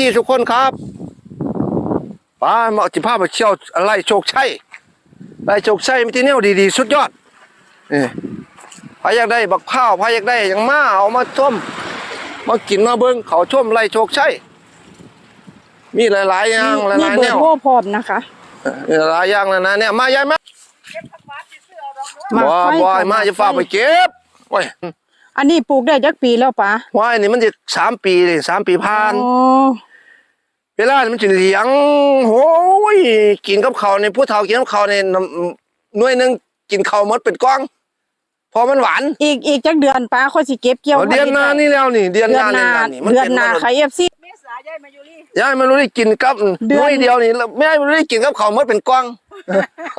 ซีทุกคนครับป้ามาจิพาไปเที่ยวอะไรโชคชัยไร่โชคชัยมีที่แนวดีๆ สุดยอดนี่พายอยากได้บักข้าวพายอยากได้หยังมาเอามาชมมากินมาเบิ่งเขาชมไรโชคชัยมีหลายๆอย่างหมีลายเบๆอแนร์วโทรพร้อมนะคะมีหลายอย่างแล้วนะเนี่ยมายายมามาบ่ไฟบ่ค่ะมาจะฝากไปเก็บโอ้ยอันนี้ปลูกได้จักปีแล้วปะวายนี่มันจะสามปีเลยสามปีผ่านอ๋อ เวลามันจะเลี้ยงโอ้ยกินกับเขาวในผู้เฒ่ากินกับเขาวในน้ำหน่วยหนึงกินข้าวหมดเป็นกล้องเพอมันหวานอีกอีกจักเดือนปะค่อยสิเก็บเกี่ยวเอาเดือนหน้านี่แล้วนี่ เดือนเดืหอนน้าหน้านี่มัเดือนป็หน้ามัใคร FC ยายมันรู้ได้กินกับเดืหอนน่วยเดียวนี่แล้วแม่มันรู้ได้กินกับเขาวหมดเป็นกล้อง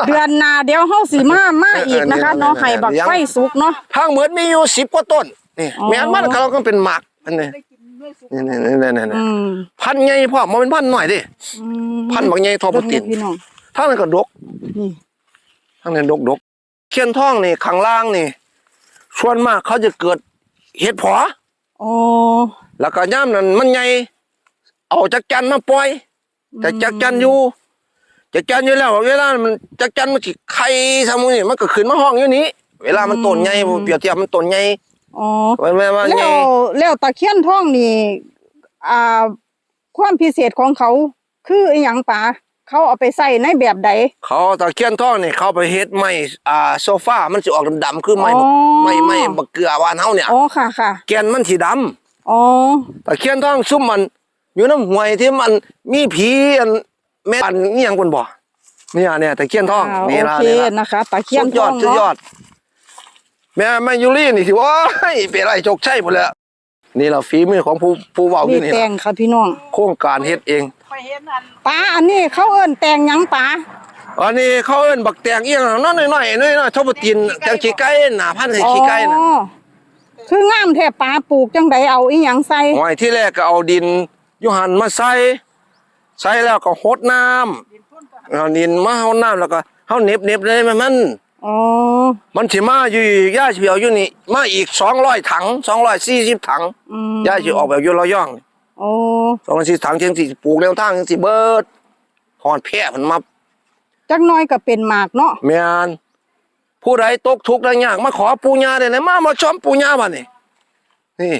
เดือนหน้าเดี๋ยวเฮาสิมามาอีกนะคะเออเนาะให้บักเดี๋ยวไฟสุกเนาะทางเหมือนมีอยู่สิบกว่าต้นนี่อ๋อแม่นมันเขาก็เป็นหมักอันนี้ นี่นี่นี่นี่นี่อืมพันใหญ่พ่อมันเป็นพันหน่อยดิอืมพันบางใหญ่ทอปเบิ่งติเด้นอพี่น้องทางนั้นก็ดกนี่ทางนั้นดกดกเขียนท่องนี่ข้างล่างนี่ส่วนมากเขาจะเกิดเห็ดผออ๋อแล้วก็ย่ามนั้นมันใหญ่เอาจักจันมาปล่อย แต่จักจันอยู่จักจันอยู่แล้วเวลามันจักจันมันสิไข่ซะมื้อนี่มันก็ขึ้นมาห้องอยู่นี้ เวลามันต้นใหญ่เปรียบเทียบมันต้นใหญ่ อ๋อไว้แม่ว่าใหแล้ญ่วแล้วตะเคียนทองนี่อ่าความพิเศษของเขาคืออีหยังปะเขาเอาไปใส่ในแบบใด เขาตะเคียนท่องนี่เขาไปเฮ็ดไม้อ่าโซฟามันสิออกดำๆคือไม้บักอ๋อ ไม้ไม้บักเกลือบ้านเฮาเนี่ยอ๋อค่ะค่ะแกนมันสีดำอ๋อตะเคียนทองซุ่มมัน อยู่น้ำห้วยที่มันมีผีอันแม่ปันนี่ยังคนบ่เนี่ยเนี่ยตะเคียนทองอ่านี่โอละเคนี่ละนะคะตะเคียนสุดทยออดงสุดยอเนาะด แม่แม่ยูรี่นี่สิว่าเป็นไรโชคชัยหมดแล้วนี่เราฝีมือของผู้ผู้เว้าอนี่ยู่นี่แตล่ะงค่ะพี่น้องโครงการเฮ็ดเองปลาอันนี้เขาเอิ้นแตงหยังปลาอันนี้เขาเอิ้นบักแตงเอียงน้อยๆน้อยๆน้อยๆทบตีนจังขี้ไก่น่ะพันธุ์ขี้ไก่น่ะ อ๋อคืองามแท้ปลาปลูกจังใดเอาอีหยังใส่ หอยที่แรกก็เอาดินอยูหันมาใส่ใส่แล้วก็หดน้ำเอาดินมาเฮาน้ำแล้วก็เฮาเหน็บเน็บเลยมันมัน อ๋อมันสิมาอยู่อีกย่าสิเอาอยู่นี่มาอีก200ถัง240ถังอืมย่าสิออกแบบอยู่ระยองโอ้240ถังเทียงสิปลูกแนวทางจังสิเบิดหอนแพร่มันมาจักหน้อยก็เป็นหมากเนาะแม่นผู้ใดตกทุกข์ได้ยากมาขอปู่ย่าได้เลยมามาชมปู่ย่าบัดนี้นี่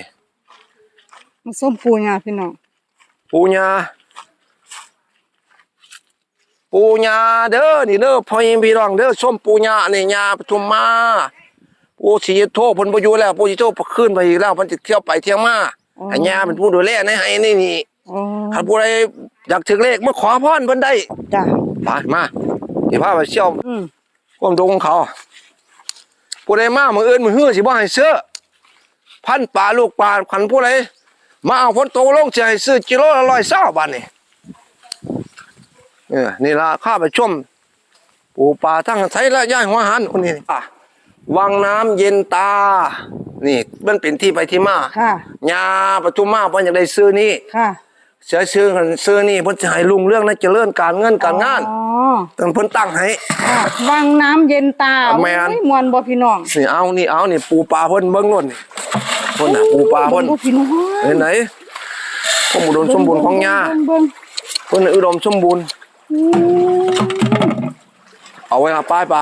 มันส้มปูหญ้าพี่น้องปูญา ปูญาเด้อนี่เด้อพ่อแม่พี่น้องเด้อส้มปูญานี่ญาปทุมมาปูสีโทเพิ่นบ่อยู่แล้วปูสิโทขึ้นไปอีกแล้วเพิ่นสิเที่ยวไปเที่ยวมาให้ญาเป็นผู้ดูแลในให้นี่นี่อ๋อคันผู้ใดอยากถึงเลขมาขอพรเพิ่นได้จ้ะไปมาสิพาไปเที่ยวอืมความตรงของเขาผู้ใดมามื้ออื่นมื้อฮื้อสิบ่ให้ซื้อพันปลาลูกปลาคันผู้ใดมาเอาฝนตกลงสิให้ซื้อกิโลละ120บาทนี่ เออนี่ละข้าไปชมปูปลาทั้งใช้ละย่ายหัวหันคนนี้อะวังน้ำเย็นตา นี่มันเป็นที่ไปที่มาค่ะญาปทุมมาเพิ่นอยากได้ซื้อนี่ค่ะเสียซื้อกันซื้อนี่เพิ่นจะให้ลุงเรื่องนั้นเจริญการเงินการงานอ๋อตั้งเพิ่นตั้งให้ค่ะวังน้ำเย็นตาแม่นโอ้ยมวนบ่พี่น้องนี่เอานี่เอานี่ปูปลาเพิ่นเบิ่งโน่นนี่เพิ่นน่ะปูปลาเพิ่นบิ่งบ่พี่น้องเห็นไหนความอุดมสมบูรณ์ของญาเบิ่งเพิ่นน่ะอุดมสมบูรณ์ เบิ่งเอาไว้หาปลาปลา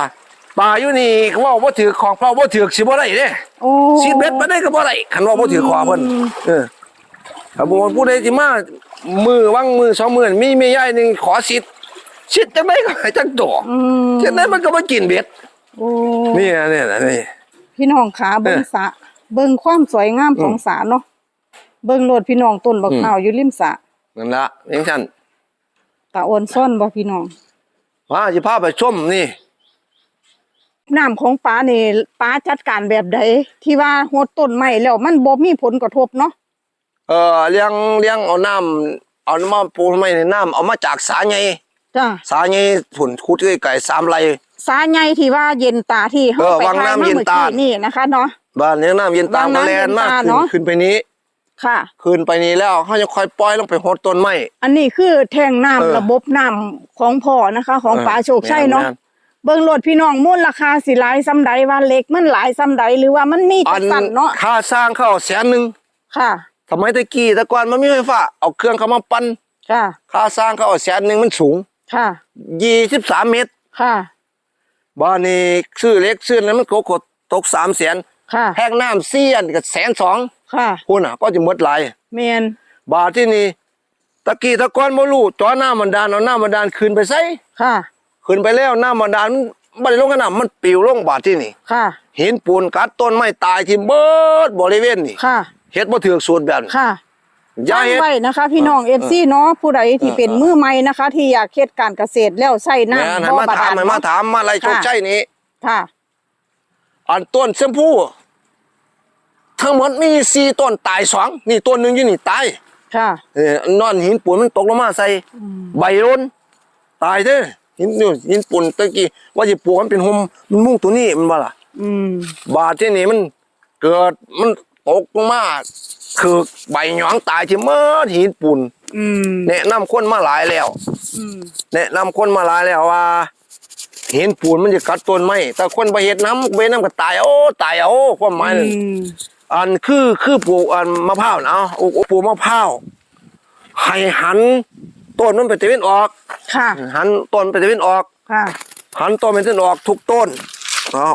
ปลาอยู่นี่เขาว่าบ่ถือของเปล่าบ่ถือสิบ่ได้เด้โอ้สิเบ็ดมาได้ก็บ่ได้คันว่าบ่ถือขอเพิ่นเออถ้าบ่ผู้ใดสิมามือวังมือสองมือมีแม่ยายหนึงขอสิทธิ์สิทธิ์จังไดก็ให้จังตัวอืมจังไดมันก็บ่กินเบ็ดโอ้นี่นะนี่นะนี่พี่น้องขาเบิ่งเออสระเบิ่งความสวยงามของอืมสระเนาะเบิ่งโลดพี่น้องต้นบักอืมนาวอยู่ริมสระนั่นละจังซั่น ตาโอนซ่อนบ่พี่น้องว่าสิพาไปชมนี่ น้ำของป้านี่ป้าจัดการแบบใดที่ว่าโหดต้นไม้แล้วมันบ่มีผลกระทบเนาะเออเลี้ยงเลี้ยงเอาน้ำเอามาปูทำไมในน้ำเอามาจากสาใหญ่จ้าสาใหญ่ผุนคุดไก่สามไร่สาใหญ่ที่ว่าเย็นตาที่เฮาเออไปวังทายน้ำมาเย็นเมื่อตากี้นี่นะคะเนาะบ้านเลี้ยงน้ำเย็นตามวังก็น้ำแลนมากเย็นตาขึ้นเนอะขึ้นไปนี้ ค่ะขึ้นไปนี้แล้วเขาจะค่อยปล่อยลงไปหดต้นไม้อันนี้คือแท่งน้ำเออระบบน้ำของพ่อนะคะ ของเออป๋าโชคชัยเนาะแม่นเบิ่งรถพี่น้องมูลราคาสิหลายซ้ำใดว่าเล็กมันหลายซ้ำใดหรือว่ามันมีอัจันกสั่นเนาะค่าสร้างเข้าแสนหนึ่งค่ะสมัยตะกี้แต่ก่อนมันไม่ไฟฟ้าเอาเครื่องเข้ามาปั้นค่ะ ค่าสร้างเขาเอาแสนหนึ่งมันสูง ค่ะยี่สิบสามเมตร ค่ะบ้านนี้ซื้อเล็กซื้อนั้นมันก็กดตกสามแสนค่ะแห้งน้ำเสียนก็แสนสอง ค่ะพุ่นอะก็จะหมดหลายแมนบาทที่นี่ตะกี้ตะก้อนบ่รู้จอหน้ามันดานเอาหน้ามันดานขึ้นไปใส่ค่ะขึ้นไปแล้วหน้ามันดานมันบ่ได้ลงกันน้ำมันปลิวลงบาทที่นี่ค่ะหินปูนกัดต้นไม้ตายที่เบิดบริเวณนี่ค่ะเฮ็ดบ่ถือสูตรแบบนี้ค่ะอย่าตั้งเฮ็ดไว้นะคะ พี่น้องเอเออฟซีเนาะผู้ใดที่เออเป็นมือใหม่นะคะ ที่อยากเฮ็ดการเกษตรแล้วใส่แม่นน้ำให้มาบ่บาถาดามลให้มาเนาะถามมาอะไรโชคค่ะชัยนี้ค่ะ อันต้นชมพู่ ทั้งหมดมีสี่ต้นตายสองนี่ต้นหนึงอยู่นี่ตายค่ะเออนอนหินปูนมันตกลงมาใส่ใบล้นตายเด้อหินนี่หินปูนตะกี้ว่าจะปลูกมันเป็นห่มมันมุ่งตัวนี้มันบ่ล่ะอืมบาดที่นี่มันเกิดมันตกลงมาคือใบหยองตายที่เมื่อหินปูนอืมแนะนำคนมาหลายแล้วอืมแนะนำคนมาหลายแล้วว่าหินปูนมันจะกัดต้นไม้แต่คนไปเห็ดน้ำไปน้ำก็ตายโอ้ตายเอาความหมายนั่น อืมอันคือคือปลูกอันมะพร้าวนะเอาโอ้โอ้ปลูกมะพร้าวให้หันต้นมันไปตะเวนออก ค่ะ หันต้นไปตะเวนออก ค่ะ หันต้นไปตะเวนออกทุกต้นเอา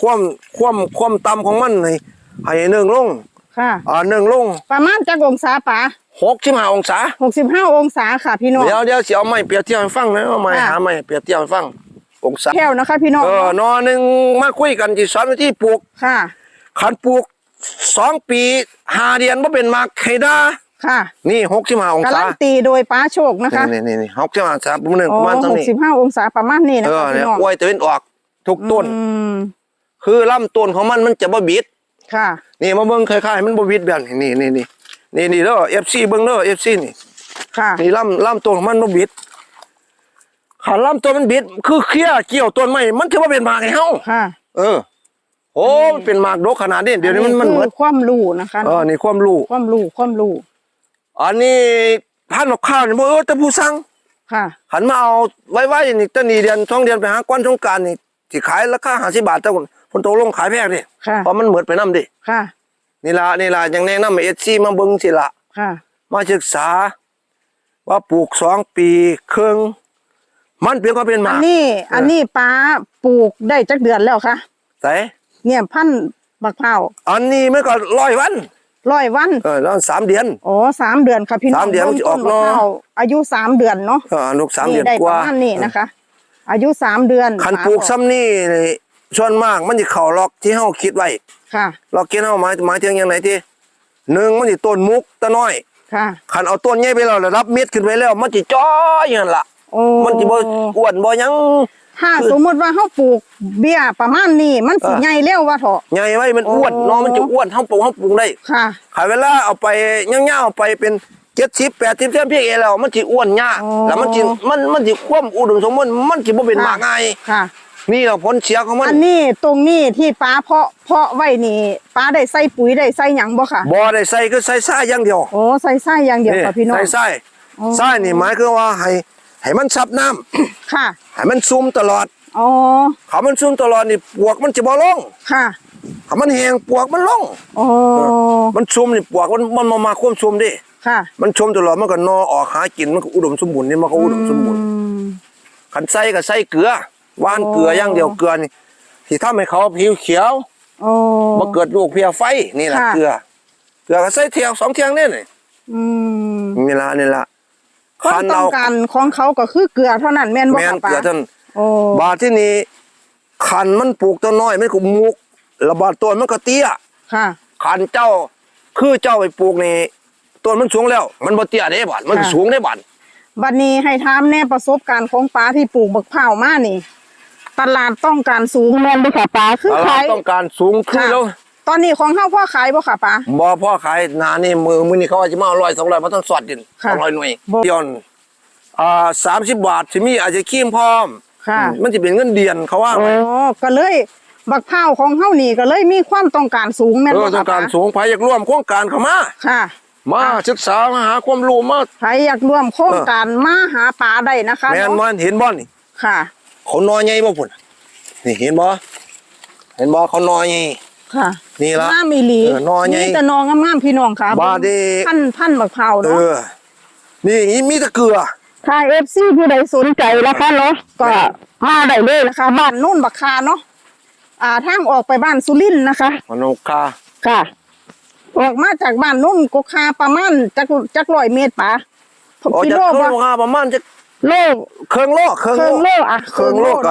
ความความความต่ำของมันให้ให้เนื่องลงค่ะอ่าเนื่องลงประมาณจักองศาป๋าหกสิบห้าองศา65องศาค่ะพี่น้องเดี๋ยวเดี๋ยวสิเอาไม้เปรียบเทียบให้ฟังนะเอาไม้ค่ะหาไม้เปรียบเทียบให้ฟังองศาแก้วนะคะพี่น้องเออนอหนึ่งมาคุยกันที่สอนวิธีปลูกค่ะขันปลูก สองปีหาเดือนว่าเป็นมากไคด้าค่ะนี่หกสิบห้าองการัศานตีโดยป้าโชคนะคะนี่นี่นี่หกสิบห้าองศาประมาณหนึ่งอ๋อประมาณเท่าหกนี้สิบห้าองศาประมาณนี้นะเออคะเนี่พี่ยน้องอวยตะเวนออกทุกต้นอืมคือลำต้นของมันมันจะบ่บิดค่ะ นี่มาเบิ่งคล้ายๆมันบ่บิดแบบนี้นี่นี่นี่นี่นี่เด้อ FC เบิ่งเด้อ FC นี่ ค่ะนี่ลำลำต้นของมันบ่บิดขาลำต้นมันบิด คือเคลียร์เกี่ยวต้นไม้มันถือว่าเป็นหมากให้เฮาค่ะ เออ โอ้มันเป็นหมากดกขนาดนี้เดี๋ยวนี้มันมันเหมือนคือความรู้นะคะเออนี่ความรู้ความรู้ความรู้อันนี้พันธุ์มะข้าวนี่บ่เออแต่ผู้สั่งค่ะหันมาเอาไว้ไว้นี่ตั้งนี่เดือนสองเดือนไปหากวันสงกรารนี่ที่ขายราคา50บาทแต่คนคนโตลงขายแพงดิค่ะเพราะมันเหมือนไปนํดิค่ะนี่ล่ะนี่ล่ะยังแนะนำให้ SC มาเบิ่งสิล่ะค่ะมาศึกษา ว่าปลูกสองปีครึ่งมันเป็นก็เป็นหอัมานกนี้ อันนี้ป้าปลูกได้จักเดือนแล้วค่ะแต่ เนี่ยพันธุ์บักพร้าวอันนี้มันก็ร้อยวันร้อยวันเออแล้วสามเดือน อ๋อสามเดือนค่ะพี่น้องสามเดือนมันจะออกต้นเนอะบักพร้าวอายุสามเดือนเนาะเออลูกสามเดือนได้กประว่ามาณนี้นะคะ อายุสามเดือนคันป๋าปลูกบอกซ้ำนี่นี่ส่วนมากมันจะเข้าล็อกที่เฮาคิดไว้ค่ะล็อกคิดเฮาหมายหมายถึงอย่างไหนที่หนึ่งมันสิต้นมุกตะน้อยค่ะคันเอาต้นใหญ่ไปแล้วระดับเม็ดขึ้นไปแล้ว มันสิจ้อยอย่างนั้นล่ะ โอ้มันสิบ่อ้วนบ่หยัง ถ้าสมมติว่าเขาปลูกเบี้ยประมาณนี้มันสิเออใหญ่เร็วว่าเถอะใหญ่ไว้มันอ้วนโอ้เนาะมันจะอ้วนเฮาปลูกเฮาปลูกได้ค่ะขายเวลาเอาไปย่างๆเอาไปเป็น70 80เท่าเพียงเอแล้วมันสิอ้วนยากอ๋อแล้วมันสิมันมันสิความอุดมสมบูรณ์มันสิบ่เป็นค่ะหมากง่ายค่ะนี่แหละผลเสียของมัน อันนี้ตรงนี้ที่ป้าเพาะเพาะไว้นี่ป้าได้ใส่ปุ๋ยได้ใส่หยังบ่ค่ะบ่ได้ใส่คือใส่ซ่าอย่างเดียวโอ้ใส่ใส่อย่างเดียวค่ะพี่น้องใส่ไส้อ๋อไส้นี่หมายคือว่าให้ ให้มันซับน้ำค่ะ ให้มันซุ่มตลอด อ๋อ เขามันซุ่มตลอดนี่ปวกมันจะบ่ลงค่ะ เขามันแห้งปวกมันลงโอ้มันซุ่มนี่ปวกมันมันมามาควบซุ่มดิ ค่ะ มันชุมตลอดมันก็นอออกหากินมันก็อุดมสมบูรณ์นี่มันก็อุดมสมบูรณ์อืมคันใส่ก็ใส่เกลือหว่านอ๋อเกลืออย่างเดียวเกลือนี่ที่ทำให้เขาผิวเขียวโอ้บ่เกิดโรคเพลียไฟนี่แหละค่ะ เกลือเกลือก็ใส่เที่ยวสองเที่ยงนี่นี่อืม นี่ละนี่ละ ความต้องการของเขาก็คือเกลือเท่านั้นแม่นบ่แม่นค่ะเกลือป้าท่านโอ้บาดที่นี่ขันมันปลูกต้นน้อยมันก็มุกระบาดต้นมันก็เตี้ยค่ะขันเจ้าคือเจ้าไปปลูกนี่ต้นมันสูงแล้ว มันบ่เตี้ยได้บาดมันค่ะ สูงได้บาดบัดนี้ให้ถามแน่ประสบการณ์ของป้าที่ปลูกบักพร้าวมานี่ ตลาดต้องการสูงแม่นบ่ค่ะป้าคือตลาขาดยต้องการสูงขึ้นค่ะ แล้ว ตอนนี้ของเฮาพ่อขายบ่ค่ะป้าบ่พ่อขายหนานี่มือมือนี่เขาว่าจะมาร้อยสองร้อยเพราะต้องสอดดินค่ะสองร้อยหน่วยบ่เดียนอ่าสามสิบบาทสิมีอาจจะขี้มพร้อมค่ะ มันจะเป็นเงินเดือนเขาว่าโอ้ก็เลยบักพร้าวของเฮานี่ก็เลยมีความต้องการสูงแม่นเอบ่อต้ค่ะองการป้าสูงไปอยากร่วมโครงการเข้ามาค่ะ มาศึกษามาหาความรู้มาใครอยากร่วมโครงการมาหาปลาได้นะคะแม่นเนาะมันเห็นบ่นี่ค่ะ เขานอนใหญ่บ่พุ่นนี่เห็นบ่เห็นบ่เขานอนใหญ่ ค่ะนี่ละงามอีหลีเออนอใหญ่มีแต่นองงามๆพี่น้องค่ะบาดนีพันพันบักพร้าวเอเนาะอ นี่มีแตะเกลือ ถ้า FC ผู้ใดสนใจนะคะเนาะก็มาได้เลยนะคะ บ้านนุ่นบักคาเนาะอ่าทางออกไปบ้านสุรินทร์นะคะมโนคาค่ะ ออกมาจากบ้านนุ่นก็คาประมาณจักจักร้อยเมตรปะออกกิจากโลเครื่บ่องคาประมาณจะโลเครื่องโลเครื่องเครื่องโลอะ เครื่องโลเครื่องโลก็